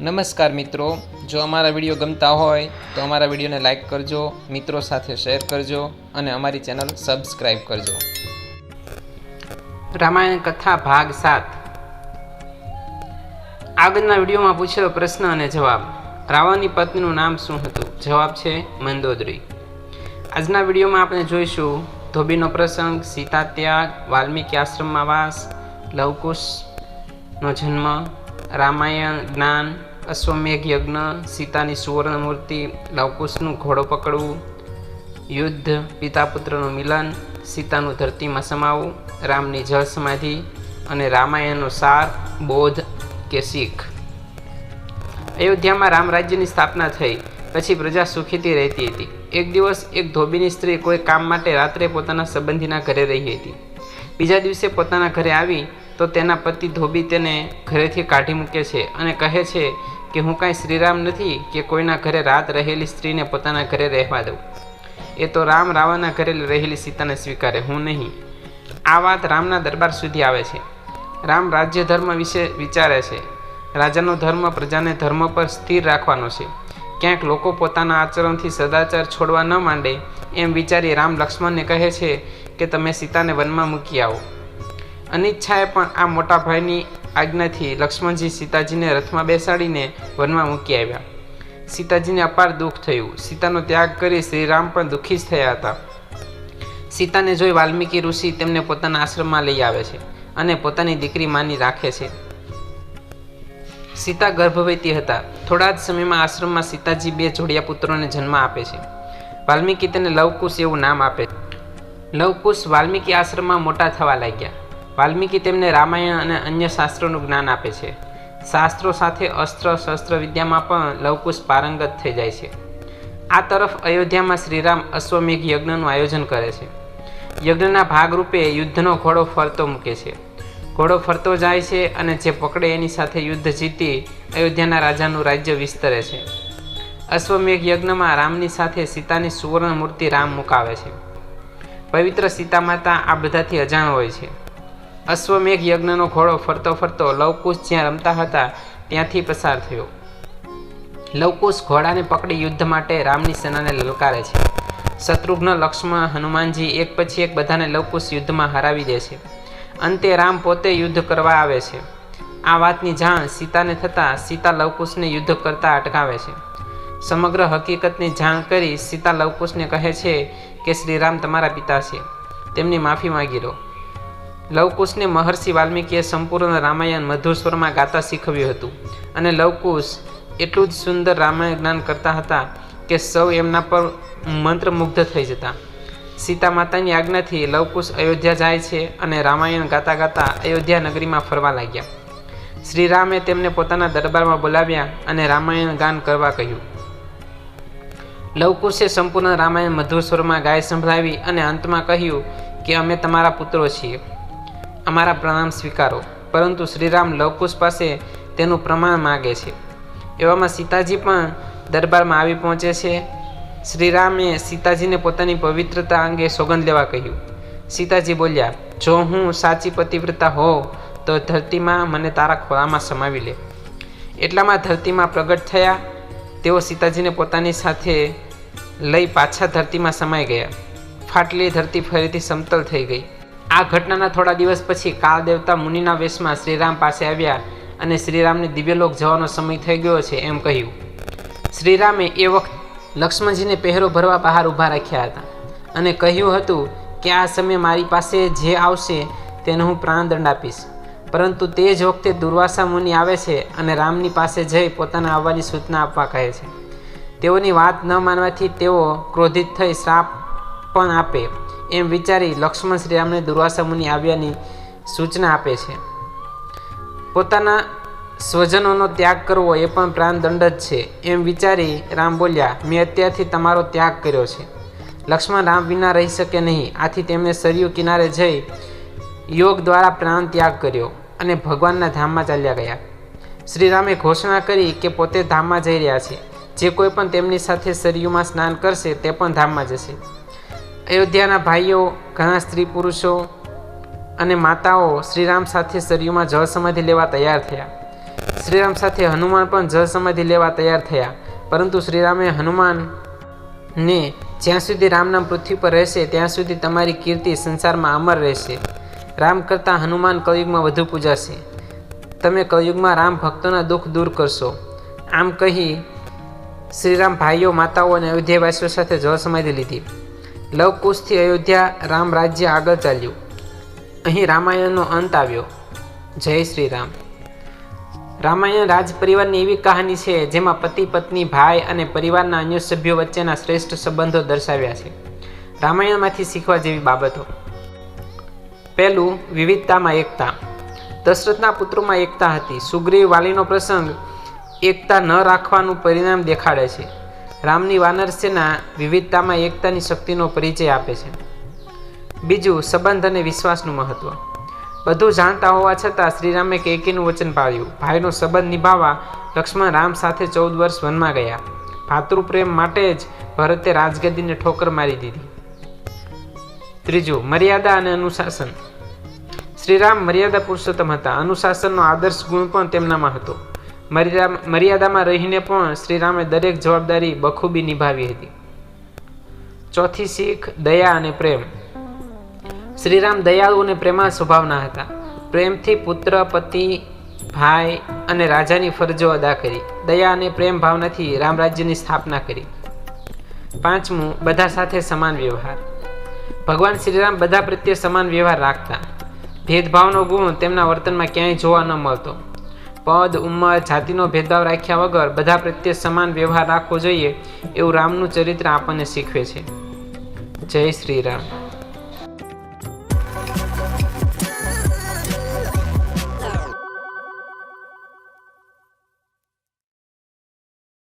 નમસ્કાર મિત્રો. જો અમારા વીડિયો ગમતા હોય, તો અમારા વિડીયોને લાઈક કરજો, મિત્રો સાથે શેર કરજો અને અમારી ચેનલ સબસ્ક્રાઈબ કરજો. રામાયણ કથા ભાગ સાત. આગળના વિડીયોમાં પૂછેલો પ્રશ્ન અને જવાબ. રાવણની પત્નીનું નામ શું હતું? જવાબ છે મંદોદરી. આજના વિડીયોમાં આપણે જોઈશું ધોબીનો પ્રસંગ સીતા ત્યાગ વાલ્મીકી આશ્રમમાં વાસ, લવકુશનો જન્મ રામાયણ, જ્ઞાન, અશ્વમેઘ યજ્ઞ, સીતાની સુવર્ણ મૂર્તિ લવકુશનું ઘોડો પકડવું, યુદ્ધ પિતા પુત્રનું મિલન, સીતાનું ધરતીમાં સમાવું રામની જળ સમાધિ અને રામાયણનો સાર, બોધ કે શીખ. અયોધ્યામાં રામ રાજ્યની સ્થાપના થઈ, પછી પ્રજા સુખીથી રહેતી હતી. એક દિવસ એક ધોબીની સ્ત્રી કોઈ કામ માટે રાત્રે પોતાના સંબંધીના ઘરે રહી હતી. બીજા દિવસે પોતાના ઘરે આવી તો તેના પતિ ધોબી તેને ઘરેથી કાઢી મૂકે છે અને કહે છે કે હું કાંઈ શ્રીરામ નથી કે કોઈના ઘરે રાત રહેલી સ્ત્રીને પોતાના ઘરે રહેવા દઉં. એ તો રામ રાવણના ઘરે રહેલી સીતાને સ્વીકારે, હું નહીં. આ વાત રામના દરબાર સુધી આવે છે. રામ રાજ્ય ધર્મ વિશે વિચારે છે. રાજાનો ધર્મ પ્રજાને ધર્મ પર સ્થિર રાખવાનો છે. ક્યાંક લોકો પોતાના આચરણથી સદાચાર છોડવા ન માંડે એમ વિચારી રામ લક્ષ્મણને કહે છે કે તમે સીતાને વનમાં મૂકી આવો. અનિચ્છાએ પણ આ મોટા ભાઈની આજ્ઞાથી લક્ષ્મણજી સીતાજીને રથમાં બેસાડીને વનમાં મૂકી આવ્યા. સીતાજીને અપાર દુઃખ થયું. સીતાનો ત્યાગ કરી શ્રીરામ પણ દુઃખી જ થયા હતા. સીતાને જોઈ વાલ્મીકી ઋષિ તેમને પોતાના આશ્રમમાં લઈ આવે છે અને પોતાની દીકરી માની રાખે છે. સીતા ગર્ભવતી હતા. થોડા જ સમયમાં આશ્રમમાં સીતાજી બે જોડિયા પુત્રોને જન્મ આપે છે. વાલ્મીકી તેને લવકુશ એવું નામ આપે લવકુશ વાલ્મીકી આશ્રમમાં મોટા થવા લાગ્યા. વાલ્મીકી તેમને રામાયણ અને અન્ય શાસ્ત્રોનું જ્ઞાન આપે છે. શાસ્ત્રો સાથે અસ્ત્ર, શસ્ત્ર વિદ્યામાં પણ લવકુશ પારંગત થઈ જાય છે. આ તરફ અયોધ્યામાં શ્રીરામ અશ્વમેઘ યજ્ઞનું આયોજન કરે છે. યજ્ઞના ભાગરૂપે યુદ્ધનો ઘોડો ફરતો મૂકે છે. ઘોડો ફરતો જાય છે અને જે પકડે એની સાથે યુદ્ધ જીતી અયોધ્યાના રાજાનું રાજ્ય વિસ્તરે છે. અશ્વમેઘ યજ્ઞમાં રામની સાથે સીતાની સુવર્ણ મૂર્તિ રામ મુકાવે છે. પવિત્ર સીતા માતા આ બધાથી અજાણ હોય છે. અશ્વમેઘ યજ્ઞનો ઘોડો ફરતો ફરતો લવકુશ જ્યાં રમતા હતા, ત્યાંથી પસાર થયો. લવકુશ ઘોડાને પકડી યુદ્ધ માટે રામની સેનાને લલકારે છે. શત્રુઘ્ન, લક્ષ્મણ, હનુમાનજી એક પછી એક બધાને લવકુશ યુદ્ધમાં હરાવી દે છે. અંતે રામ પોતે યુદ્ધ કરવા આવે છે. આ વાતની જાણ સીતાને થતાં સીતા લવકુશને યુદ્ધ કરતા અટકાવે છે. સમગ્ર હકીકતની જાણ કરી સીતા લવકુશને કહે છે કે, શ્રીરામ તમારા પિતા છે. તેમની માફી માગી લો. લવકુશને મહર્ષિ વાલ્મીકીએ સંપૂર્ણ રામાયણ મધુર સ્વરમાં ગાતા શીખવ્યું હતું. અને લવકુશ એટલું જ સુંદર રામાયણ જ્ઞાન કરતા હતા કે સૌ એમના પર મંત્રમુગ્ધ થઈ જતા. સીતા માતાની આજ્ઞાથી લવકુશ અયોધ્યા જાય છે અને રામાયણ ગાતા ગાતા અયોધ્યા નગરીમાં ફરવા લાગ્યા. શ્રીરામે તેમને પોતાના દરબારમાં બોલાવ્યા અને રામાયણ ગાન કરવા કહ્યું. લવકુશે સંપૂર્ણ રામાયણ મધુર સ્વરમાં ગાય સંભળાવી અને અંતમાં કહ્યું કે અમે તમારા પુત્રો છીએ. અમારા પ્રણામ સ્વીકારો. પરંતુ શ્રીરામ લવકુશ પાસે તેનું પ્રમાણ માગે છે. એવામાં સીતાજી પણ દરબારમાં આવી પહોંચે છે. શ્રીરામે સીતાજીને પોતાની પવિત્રતા અંગે સોગંદ લેવા કહ્યું. સીતાજી બોલ્યા, જો હું સાચી પતિવ્રતા હોઉં તો ધરતીમાં મને તારા ખોળામાં સમાવી લે. એટલામાં ધરતીમાં પ્રગટ થયા. તેઓ સીતાજીને પોતાની સાથે લઈ પાછા ધરતીમાં સમાઈ ગયા. ફાટલી ધરતી ફરીથી સમતલ થઈ ગઈ. આ ઘટનાના થોડા દિવસ પછી કાળ દેવતા મુનિના વેશમાં શ્રીરામ પાસે આવ્યા અને શ્રીરામને દિવ્યલોક જવાનો સમય થઈ ગયો છે એમ કહ્યું. શ્રીરામે એ વખત લક્ષ્મણજીને પહેરો ભરવા બહાર ઊભા રાખ્યા હતા અને કહ્યું હતું કે આ સમયે મારી પાસે જે આવશે તેને હું પ્રાણદંડ આપીશ. પરંતુ તે જ વખતે દુર્વાસા મુનિ આવે છે અને રામની પાસે જઈ પોતાના આવવાની સૂચના આપવા કહે છે. તેઓની વાત ન માનવાથી તેઓ ક્રોધિત થઈ શ્રાપ પણ આપે. એમ વિચારી લક્ષ્મણ શ્રીરામને દુર્વાસા મુનિ આવ્યાની સૂચના આપે છે. પોતાના સ્વજનોનો ત્યાગ કરવો એ પણ પ્રાણદંડ જ છે. એમ વિચારી રામ બોલ્યા, મેં અત્યારથી તમારો ત્યાગ કર્યો છે. લક્ષ્મણ રામ વિના રહી શકે નહીં. આથી તેમણે સરયુ કિનારે જઈ યોગ દ્વારા પ્રાણ ત્યાગ કર્યો અને ભગવાનના ધામમાં ચાલ્યા ગયા. શ્રીરામે ઘોષણા કરી કે પોતે ધામમાં જઈ રહ્યા છે. જે કોઈ પણ તેમની સાથે સરયુમાં સ્નાન કરશે તે પણ ધામમાં જશે. અયોધ્યાના ભાઈઓ, ઘણા સ્ત્રી પુરુષો અને માતાઓ શ્રીરામ સાથે સરયુમાં જળ સમાધિ લેવા તૈયાર થયા. શ્રીરામ સાથે હનુમાન પણ જળ સમાધિ લેવા તૈયાર થયા. પરંતુ શ્રીરામે હનુમાનને જ્યાં સુધી રામનામ પૃથ્વી પર રહેશે, ત્યાં સુધી તમારી કીર્તિ સંસારમાં અમર રહેશે. રામ કરતાં હનુમાન કળયુગમાં વધુ પૂજાશે. તમે કળયુગમાં રામ ભક્તોના દુઃખ દૂર કરશો. આમ કહી શ્રીરામ ભાઈઓ, માતાઓ અને અયોધ્યાવાસીઓ સાથે જળ સમાધિ લીધી. લવકુશથી અયોધ્યા રામ રાજ્ય આગળ ચાલ્યું. અહીં રામાયણનો અંત આવ્યો. જય શ્રી રામ રામાયણ રાજ પરિવારની એવી કહાની છે જેમાં પતિ, પત્ની, ભાઈ અને પરિવારના અન્ય સભ્યો વચ્ચેના શ્રેષ્ઠ સંબંધો દર્શાવ્યા છે. રામાયણમાંથી શીખવા જેવી બાબતો. પહેલું, વિવિધતામાં એકતા. દશરથના પુત્રોમાં એકતા હતી. સુગ્રીવ વાલીનો પ્રસંગ એકતા ન રાખવાનું પરિણામ દેખાડે છે. રામની વાનર સેના વિવિધતામાં એકતાની શક્તિનો પરિચય આપે છે. બીજું, સંબંધ અને વિશ્વાસનું મહત્વ. બધું જાણતા હોવા છતાં શ્રીરામે કેકીનું વચન પાળ્યું. ભાઈનો સંબંધ નિભાવવા લક્ષ્મણ રામ સાથે ચૌદ વર્ષ વનમાં ગયા. ભાતૃપ્રેમ માટે જ ભરતે રાજગદીને ઠોકર મારી દીધી. ત્રીજું, મર્યાદા અને અનુશાસન. શ્રીરામ મર્યાદા પુરુષોત્તમ હતા. અનુશાસનનો આદર્શ ગુણ પણ તેમનામાં હતો. મર્યાદામાં રહીને પણ શ્રીરામે દરેક જવાબદારી બખૂબી નિભાવી હતી. ચોથી શીખ, દયા અને પ્રેમ. શ્રીરામ દયાળુ અને પ્રેમા સ્વભાવના હતા. પ્રેમથી પુત્ર, પતિ, ભાઈ અને રાજાની ફરજો અદા કરી. દયા અને પ્રેમ ભાવનાથી રામ રાજ્યની સ્થાપના કરી. પાંચમું, બધા સાથે સમાન વ્યવહાર. ભગવાન શ્રીરામ બધા પ્રત્યે સમાન વ્યવહાર રાખતા. ભેદભાવનો ગુણ તેમના વર્તનમાં ક્યાંય જોવા ન મળતો. પદ, ઉંમર, જાતિનો ભેદભાવ રાખ્યા વગર બધા પ્રત્યે સમાન વ્યવહાર રાખવો જોઈએ એવું રામનું ચરિત્ર આપણને શીખવે છે. જય શ્રી રામ.